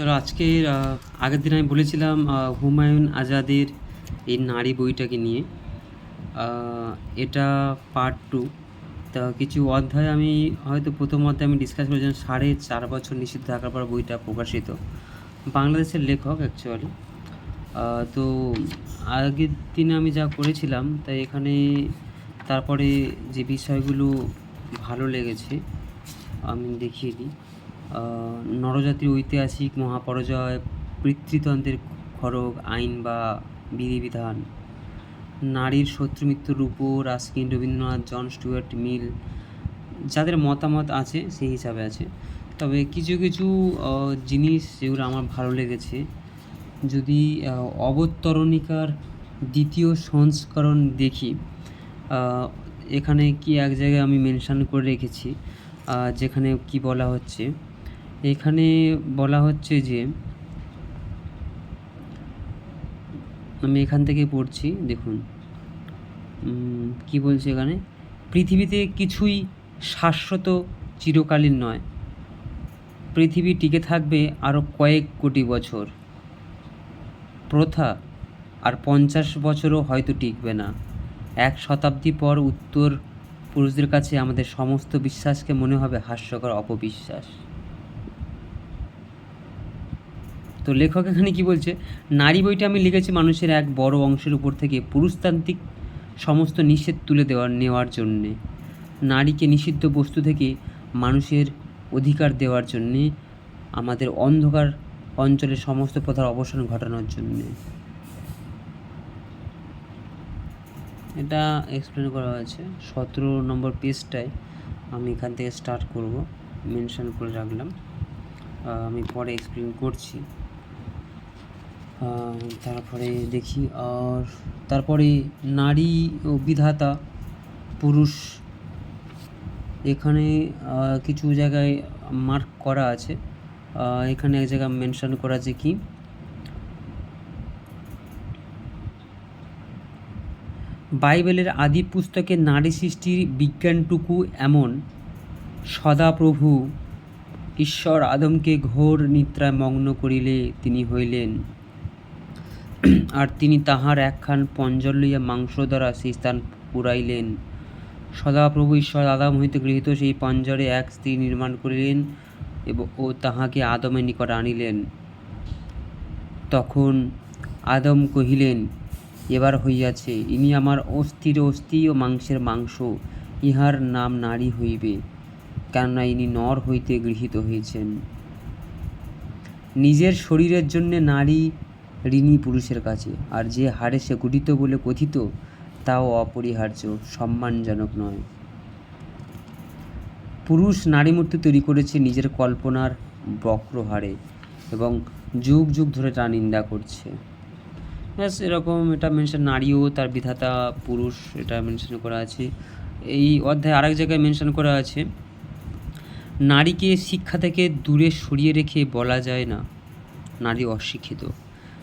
চলো, আজকের আগের দিন আমি বলেছিলাম হুমায়ুন আজাদের এই নারী বইটাকে নিয়ে। এটা পার্ট টু তা কিছু অধ্যায় আমি হয়তো প্রথম অধ্যায় আমি ডিসকাস করেছিলাম সাড়ে চার বছর নিষিদ্ধ থাকার পর বইটা প্রকাশিত। বাংলাদেশের লেখক অ্যাকচুয়ালি তো আগের দিনে আমি যা করেছিলাম, তাই এখানে তারপরে যে বিষয়গুলো ভালো লেগেছে, আমি দেখিয়ে দিই। নরজাতির ঐতিহাসিক মহাপরাজয়, পিতৃতন্ত্রের খড়গ, আইন বা বিধিবিধান, নারীর শত্রু মৃত্যুর উপর Ruskin Rabindranath, John Stuart Mill, যাদের মতামত আছে সেই হিসাবে আছে। তবে কিছু কিছু জিনিস যেগুলো আমার ভালো লেগেছে, যদি অবতরণিকার দ্বিতীয় সংস্করণ দেখি এখানে কি এক জায়গায় আমি মেনশন করে রেখেছি যেখানে কি বলা হচ্ছে এখানে বলা হচ্ছে যে, আমি এখান থেকে পড়ছি, দেখুন। কি বলছে এখানে? পৃথিবীতে কিছুই শাশ্বত চিরকালীন নয়। পৃথিবী টিকে থাকবে আরও কয়েক কোটি বছর। প্রথা আর পঞ্চাশ বছরও হয়তো টিকবে না। এক শতাব্দী পর উত্তর পুরুষদের কাছে আমাদের সমস্ত বিশ্বাসকে মনে হবে হাস্যকর অপবিশ্বাস। তো লেখক এখানে কি বলছে? নারী বইটা আমি লিখেছি মানুষের এক বড় অংশের উপর থেকে পুরুষতান্ত্রিক সমস্ত নিষেধ তুলে দেওয়ার নেওয়ার জন্যে। নারীকে নিষিদ্ধ বস্তু থেকে মানুষের অধিকার দেওয়ার জন্যে, আমাদের অন্ধকার অঞ্চলের সমস্ত প্রথার অবসান ঘটানোর জন্যে। এটা এক্সপ্লেন করা হয়েছে। সতেরো নম্বর পেজটায় আমি এখান থেকে স্টার্ট করব। মেনশন করে রাখলাম। আমি পরে এক্সপ্লেন করছি। তারপরে দেখি, আর তারপরে নারী ও বিধাতা, পুরুষ, এখানে কিছু জায়গায় মার্ক করা আছে। এখানে এক জায়গায় মেনশন করা আছে কি? বাইবেলের আদি পুস্তকে নারী সৃষ্টির বিজ্ঞানটুকু এমন সদাপ্রভু ঈশ্বর আদমকে ঘোর নিদ্রায় মগ্ন করিলে তিনি হইলেন। আর তিনি তাহার একখান পঞ্জর লইয়া মাংস দ্বারা সেই স্থান পুরাইলেন। সদাপ্রভু ঈশ্বর আদম হইতে গৃহীত সেই পঞ্জরে এক স্ত্রী নির্মাণ করিলেন এবং ও তাহাকে আদমের নিকট আনিলেন। তখন আদম কহিলেন, এবার হইয়াছে, ইনি আমার অস্থির অস্থি ও মাংসের মাংস, ইহার নাম নারী হইবে, কেননা ইনি নর হইতে গৃহীত হয়েছেন নিজের শরীরের জন্য নারী ঋণী পুরুষের কাছে। আর যে হারে সে গঠিত বলে কথিত, তাও অপরিহার্য, সম্মানজনক নয়। পুরুষ নারী মূর্তি তৈরি করেছে নিজের কল্পনার বক্রহারে এবং যুগ যুগ ধরে তা নিন্দা করছে। ব্যাস, এরকম এটা মেনশন নারীও, তার বিধাতা পুরুষ, এটা মেনশন করা আছে। এই অধ্যায়ে আরেক জায়গায় মেনশন করা আছে, নারীকে শিক্ষা থেকে দূরে সরিয়ে রেখে বলা যায় না, নারী অশিক্ষিত।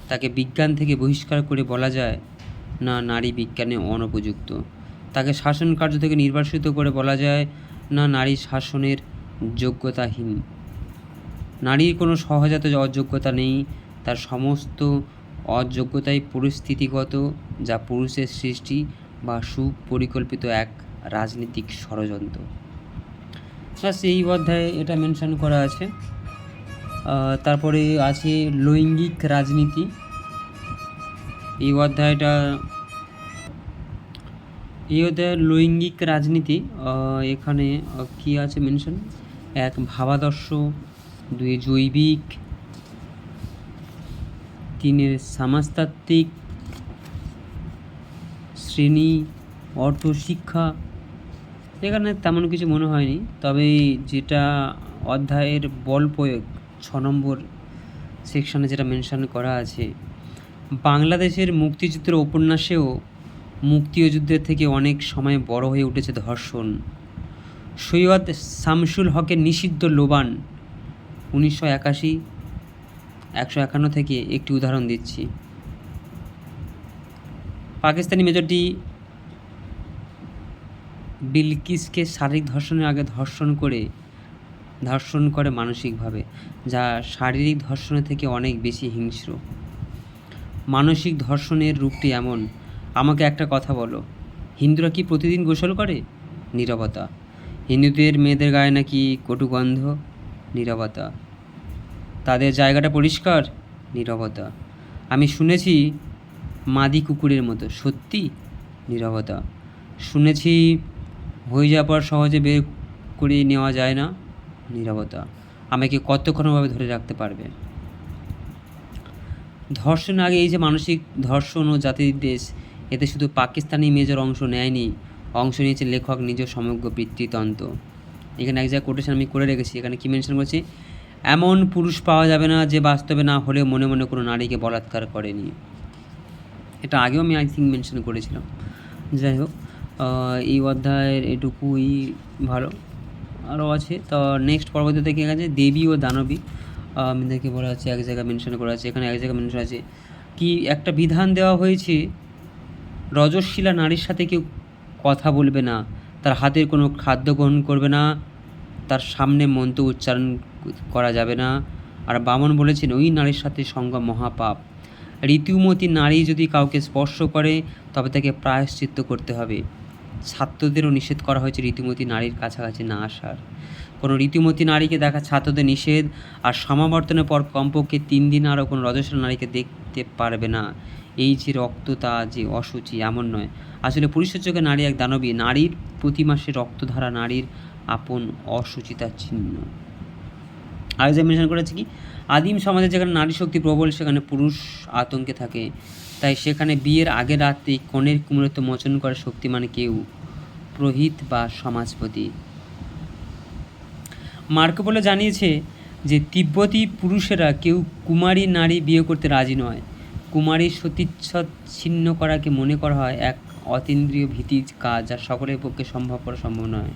তাকে বিজ্ঞান থেকে বহিষ্কার করে বলা যায়, না, নারী বিজ্ঞানে অনুপযুক্ত। তাকে শাসন কার্য থেকে নির্বাসিত করে বলা যায়, না, নারী শাসনের যোগ্যতাহীন। নারীর কোনো সহজাত অযোগ্যতা নেই, তার সমস্ত অযোগ্যতাই পরিস্থিতিগত, যা পুরুষের সৃষ্টি বা সুপরিকল্পিত এক রাজনীতিক ষড়যন্ত্র। ব্যাস, এই অধ্যায়ে এটা মেনশন করা আছে। তারপরে আছে লৈঙ্গিক রাজনীতি। এই অধ্যায়টা, এই অধ্যায় লৈঙ্গিক রাজনীতি এখানে কি আছে মেনশন এক ভাবাদর্শ, দুই জৈবিক, তিনের সমাজতাত্ত্বিক, শ্রেণি, অর্থ, শিক্ষা, এখানে তেমন কিছু মনে হয়নি। তবে যেটা অধ্যায়ের বল প্রয়োগ ছ নম্বর সেকশনে যেটা মেনশন করা আছে, বাংলাদেশের মুক্তিযুদ্ধের উপন্যাসেও মুক্তিযুদ্ধের থেকে অনেক সময় বড় হয়ে উঠেছে ধর্ষণ। সৈয়দ শামসুল হকের নিষিদ্ধ লোবান উনিশশো একাশি, একশো একান্ন থেকে একটি উদাহরণ দিচ্ছি। পাকিস্তানি মেজরটি বিলকিসকে শারীরিক ধর্ষণের আগে ধর্ষণ করে ধর্ষণ করে মানসিকভাবে, যা শারীরিক ধর্ষণের থেকে অনেক বেশি হিংস্র। মানসিক ধর্ষণের রূপটি এমন, আমাকে একটা কথা বলো, হিন্দুরা কি প্রতিদিন গোসল করে? নীরবতা। হিন্দুদের মেয়েদের গায়ে নাকি কটু গন্ধ? নীরবতা। তাদের জায়গাটা পরিষ্কার? নীরবতা। আমি শুনেছি মাদি কুকুরের মতো। সত্যি? নীরবতা। শুনেছি হয়ে যাওয়ার সহজে বের করে নেওয়া যায় না? নীরবতা। আমাকে কতক্ষণভাবে ধরে রাখতে পারবে? ধর্ষণ আগে এই যে মানসিক ধর্ষণ ও জাতির দেশ, এতে শুধু পাকিস্তানি মেজর অংশ নেয়নি, অংশ নিয়েছে লেখক নিজ সমগ্র বৃত্তিতন্ত্র এখানে এক জায়গায় কোটেশন আমি করে রেখেছি, এখানে কী মেনশন করছি? এমন পুরুষ পাওয়া যাবে না যে বাস্তবে না হলেও মনে মনে কোনো নারীকে বলাৎকার করেনি। এটা আগেও আমি আই থিঙ্ক মেনশন করেছিলাম। যাই হোক এই অধ্যায়ের এটুকুই ভালো। আরও আছে। তো নেক্সট পরবর্তীতে কী আছে দেবী ও দানবী। আমাদেরকে বলা আছে এক জায়গায় মেনশন করা আছে, এখানে এক জায়গায় মেনশন আছে। কি একটা বিধান দেওয়া হয়েছে, রজস্বীলা নারীর সাথে কেউ কথা বলবে না, তার হাতের কোনো খাদ্য গ্রহণ করবে না, তার সামনে মন্ত্র উচ্চারণ করা যাবে না। আর বামন বলেছেন, ওই নারীর সাথে সঙ্গম মহাপাপ। ঋতুমতী নারী যদি কাউকে স্পর্শ করে, তবে তাকে প্রায়শ্চিত্ত করতে হবে। ছাত্রদেরও নিষেধ করা হয়েছে ঋতুমতী নারীর কাছাকাছি না আসার। কোনো ঋতুমতী নারীকে দেখা ছাত্রদের নিষেধ আর সমাবর্তনের পর কমপক্ষে তিন দিন আরও কোনো রজস্বলা নারীকে দেখতে পারবে না। এই যে রক্ততা, যে অসুচি, এমন নয়। আসলে পুরুষের চোখে নারী এক দানবী। নারীর প্রতি মাসে রক্তধারা নারীর আপন অসুচিতার চিহ্ন। আর যে মেনশন করেছে কি? আদিম সমাজে যেখানে নারী শক্তি প্রবল, সেখানে পুরুষ আতঙ্কে থাকে। তাই সেখানে বিয়ের আগের রাতে কনের কুমরত্ব মোচন করে শক্তিমান কেউ, পুরোহিত বা সমাজপতি। মার্কো বলে জানিয়েছে যে তিব্বতী পুরুষেরা কেউ কুমারী নারী বিয়ে করতে রাজি নয়। কুমারীর কুমারী ছিন্ন করাকে মনে করা হয় এক অতীন্দ্রিয় ভীতির কাজ যা সকলের পক্ষে সম্ভব করা সম্ভব নয়।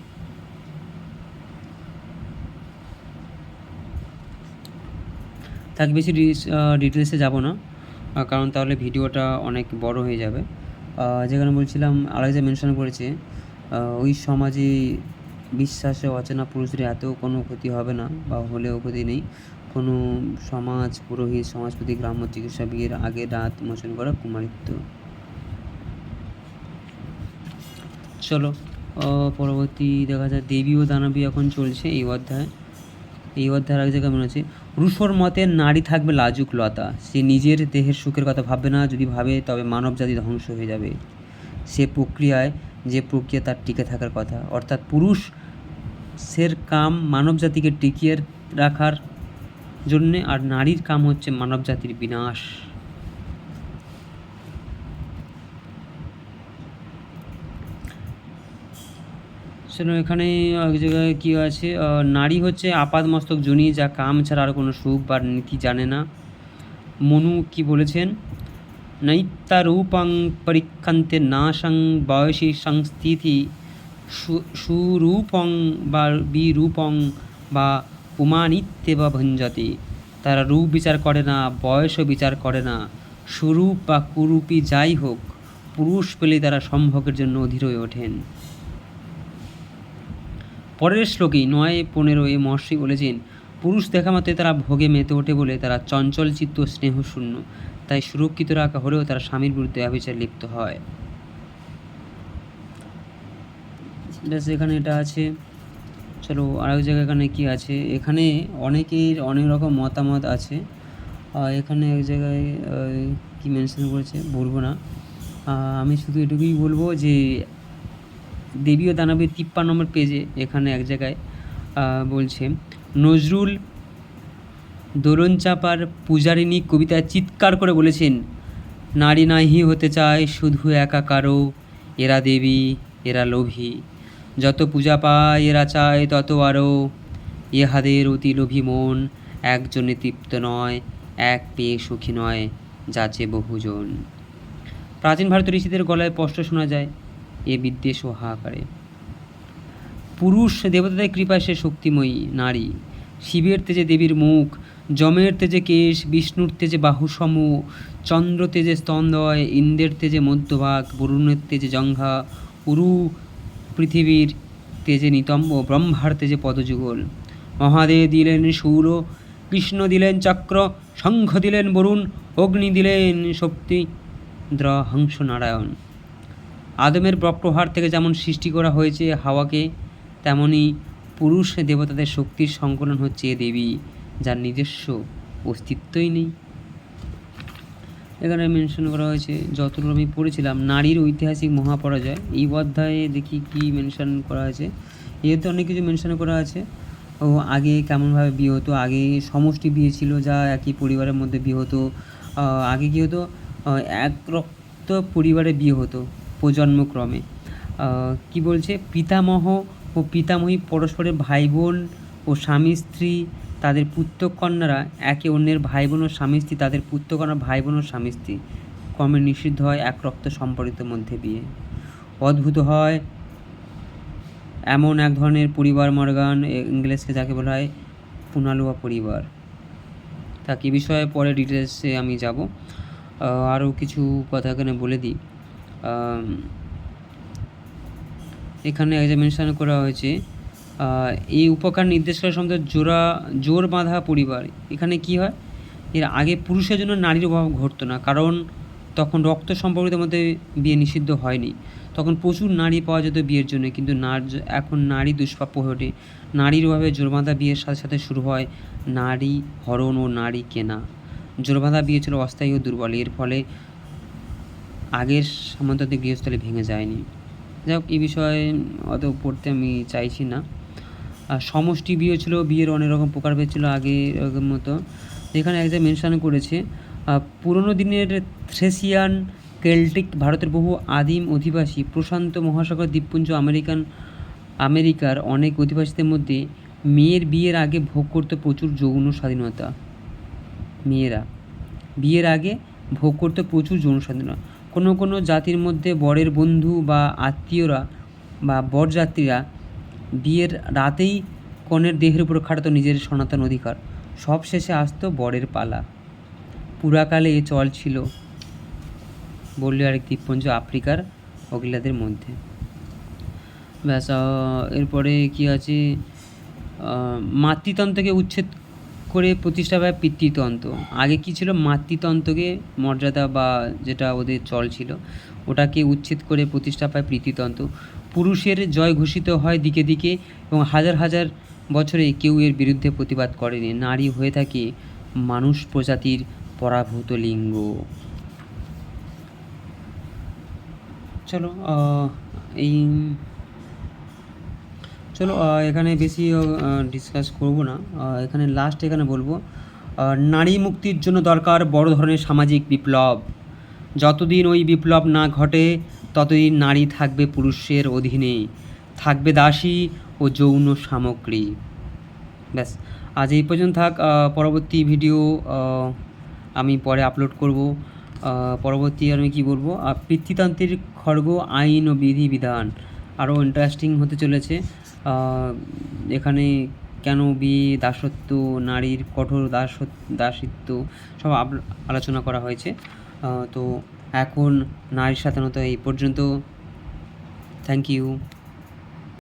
থাক, বেশি ডিটেলসে যাব না। কারণ তাহলে ভিডিওটা অনেক বড় হয়ে যাবে। যেখানে বলছিলাম, আলাদা মেনশন করেছে ওই সমাজে বিশ্বাসে অচেনা পুরুষদের এত কোনো ক্ষতি হবে না বা হলেও ক্ষতি নেই। কোনো সমাজ পুরোহিত, সমাজপতি, গ্রাম্য চিকিৎসা বিয়ের আগে রাত মোচন করা কুমারিত্ব। চলো পরবর্তী দেখা যায় দেবী ও দানবী এখন চলছে এই অধ্যায়। এই অধ্যায়ের এক জায়গায় মনে হচ্ছে রুশোর মতে নারী থাকবে লাজুক লতা। সে নিজের দেহের সুখের কথা ভাববে না, যদি ভাবে তবে মানব জাতি ধ্বংস হয়ে যাবে। সে প্রক্রিয়ায় যে প্রক্রিয়া তার টিকে থাকার কথা। অর্থাৎ পুরুষ সের কাম মানব জাতিকে টিকিয়ে রাখার জন্যে, আর নারীর কাম হচ্ছে মানব জাতির বিনাশ। সেজন্য এখানে এক জায়গায় কী আছে? নারী হচ্ছে আপাদ মস্তক জনি যা কাম ছাড়া আর কোনো সুখ বা নীতি জানে না। মনু কি বলেছেন? নৈত্যা রূপং পরীক্ষন্তে নাশং বয়সী সংস্থিতি সুরূপং বা বিরূপং বা পুমানিত্যে বা ভঞ্জতি। তারা রূপ বিচার করে না বয়সও বিচার করে না। সুরূপ বা কুরূপী যাই হোক, পুরুষ পেলে তারা সম্ভোগের জন্য অধীর হয়ে ওঠেন। পরের শ্লোকেই নয়, পনেরো এ মহর্ষি বলেছেন, পুরুষ দেখা মাত্রই তারা ভোগে মেতে ওঠে বলে তারা চঞ্চল চিত্ত স্নেহশূন্য তাই সুরক্ষিত রাখা হলেও তারা স্বামীর বিরুদ্ধে অবিচার লিপ্ত হয়। ব্যাস, এখানে এটা আছে। চলো, আরেক জায়গায় এখানে কি আছে? এখানে অনেকের অনেক রকম মতামত আছে। এখানে এক জায়গায় কি মেনশন করেছে? বলব না। আমি শুধু এটুকুই বলব যে দেবী ও দানবের তিপ্পান্ন নম্বর পেজে এখানে এক জায়গায় বলছে, নজরুল দোলন চাপার পূজারিণী কবিতায় চিৎকার করে বলেছেন, নারী নাহি হতে চায়, শুধু একা কারও, এরা দেবী, এরা লোভী। যত পূজা পায়, এরা চায় তত আরও ইহাদের অতি লোভী মন, একজনে তৃপ্ত নয়, এক পেয়ে সুখী নয়, যাচে বহুজন। প্রাচীন ভারতের ঋষিদের গলায় স্পষ্ট শোনা যায় এ বিদ্বেষ ও হাহাকারে। পুরুষ দেবতাদের কৃপায় সে শক্তিময়ী নারী। শিবের তেজে দেবীর মুখ, যমের তেজে কেশ, বিষ্ণুর তেজে বাহুসম চন্দ্র তেজে স্তন্দয়, ইন্দ্রের তেজে মধ্যভাগ, বরুণের তেজে জঙ্ঘা, উরু পৃথিবীর তেজে নিতম্ব, ব্রহ্মার তেজে পদযুগল। মহাদেব দিলেন সৌর, কৃষ্ণ দিলেন চক্র, শঙ্খ দিলেন বরুণ, অগ্নি দিলেন শক্তি দ্র হংস নারায়ণ। আদমের বক্রহার থেকে যেমন সৃষ্টি করা হয়েছে হাওয়াকে, তেমনি পুরুষ দেবতাদের শক্তির সংকলন হচ্ছে এ দেবী, যার নিজস্ব অস্তিত্বই নেই। এখানে মেনশন করা হয়েছে যতটুকু আমি পড়েছিলাম, নারীর ঐতিহাসিক মহাপরাজয়। এই অধ্যায়ে দেখি কি মেনশন করা হয়েছে। এতে অনেক কিছু মেনশন করা আছে। ও আগে কেমনভাবে বিয়ে হতো? আগে সমষ্টি বিয়ে ছিল যা একই পরিবারের মধ্যে বিয়ে হতো। আগে কী হতো? এক রক্ত পরিবারে বিয়ে হতো। প্রজন্মক্রমে। কি বলছে? পিতামহ ও পিতামহী পরস্পরের ভাই বোন ও স্বামী স্ত্রী তাদের পুত্রকন্যারা একে অন্যের ভাই বোন ও স্বামী স্ত্রী, তাদের পুত্র কন্যা ভাই বোন ও স্বামী স্ত্রী ক্রমে নিষিদ্ধ হয় এক রক্ত সম্পর্কিত মধ্যে বিয়ে অদ্ভুত হয় এমন এক ধরনের পরিবার মর্গান ইংলিশকে যাকে বলা হয় পুনালুয়া পরিবার। তা কি বিষয়ে পরে ডিটেলসে আমি যাব। আরও কিছু কথা এখানে বলে দিই। এখানে যে মেনশন করা হয়েছে এই উপকার নির্দেশ করা সম্বন্ধে জোড়া, জোর বাঁধা পরিবার। এখানে কি হয়? এর আগে পুরুষের জন্য নারীর অভাব ঘটতো না, কারণ তখন রক্ত সম্পর্কিত মধ্যে বিয়ে নিষিদ্ধ হয়নি। তখন প্রচুর নারী পাওয়া যেত বিয়ের জন্য, কিন্তু এখন নারী দুষ্প্রাপ্য হয়ে ওঠে। নারীর অভাবে জোরবাঁধা বিয়ের সাথে সাথে শুরু হয় নারী হরণ ও নারী কেনা। জোরবাঁধা বিয়ে ছিল অস্থায়ী ও দুর্বল, এর ফলে আগের সামন্ততান্ত্রিক গৃহস্থলে ভেঙে যায়নি। যাই হোক, এই বিষয়ে অত পড়তে আমি চাইছি না। আর সমষ্টি বিয়ে ছিল, বিয়ের অনেক রকম প্রকারভেদ ছিল আগে এরকম মতো। এখানে এক জায়গায় মেনশন করেছে পুরনো দিনের থ্রেসিয়ান কেল্টিক ভারতের বহু আদিম অধিবাসী প্রশান্ত মহাসাগর দ্বীপপুঞ্জ আমেরিকান, আমেরিকার অনেক অধিবাসীদের মধ্যে মেয়ের বিয়ের আগে ভোগ করতে প্রচুর যৌন স্বাধীনতা। মেয়েরা বিয়ের আগে ভোগ করতে প্রচুর যৌন স্বাধীনতা। কোনো কোনো জাতির মধ্যে বরের বন্ধু বা আত্মীয়রা বা বরযাত্রীরা বিয়ের রাতেই কনের দেহের উপর খাটাতো নিজের সনাতন অধিকার। সব শেষে আসতো বরের পালা। পুরাকালে এ চল ছিল বললে আরেক দ্বীপপুঞ্জ আফ্রিকার অগিলাদের মধ্যে। ব্যাস এরপরে কি আছে? মাতৃতন্ত্রকে উচ্ছেদ করে প্রতিষ্ঠা পায় পিতৃতন্ত্র। আগে কি ছিল? মাতৃতন্ত্রকে মর্যাদা বা যেটা ওদের চল ছিল, ওটাকে উচ্ছেদ করে প্রতিষ্ঠা পায় পিতৃতন্ত্র। পুরুষের জয় ঘোষিত হয় দিকে দিকে এবং হাজার হাজার বছরে কেউ এর বিরুদ্ধে প্রতিবাদ করেনি। নারী হয়ে থাকে মানুষ প্রজাতির পরাভূত লিঙ্গ। চলো এই চলো এখানে বেশি ডিসকাস করব না। এখানে লাস্ট এখানে বলব নারী মুক্তির জন্য দরকার বড় ধরনের সামাজিক বিপ্লব। যতদিন ওই বিপ্লব না ঘটে, ততদিন নারী থাকবে পুরুষের অধীনে। থাকবে দাসী ও যৌন সামগ্রী। ব্যাস, আজ এই পর্যন্ত থাক। পরবর্তী ভিডিও আমি পরে আপলোড করব। পরবর্তী আমি কি বলব? পিতৃতান্ত্রিক খড়গ, আইন ও বিধি বিধান। আরও ইন্টারেস্টিং হতে চলেছে। এখানে কেন বিয়ে, দাসত্ব, নারীর কঠোর দাস দাসিত্ব সব আলোচনা করা হয়েছে। তো এখন নারী স্বাধীনতা এই পর্যন্ত। Thank you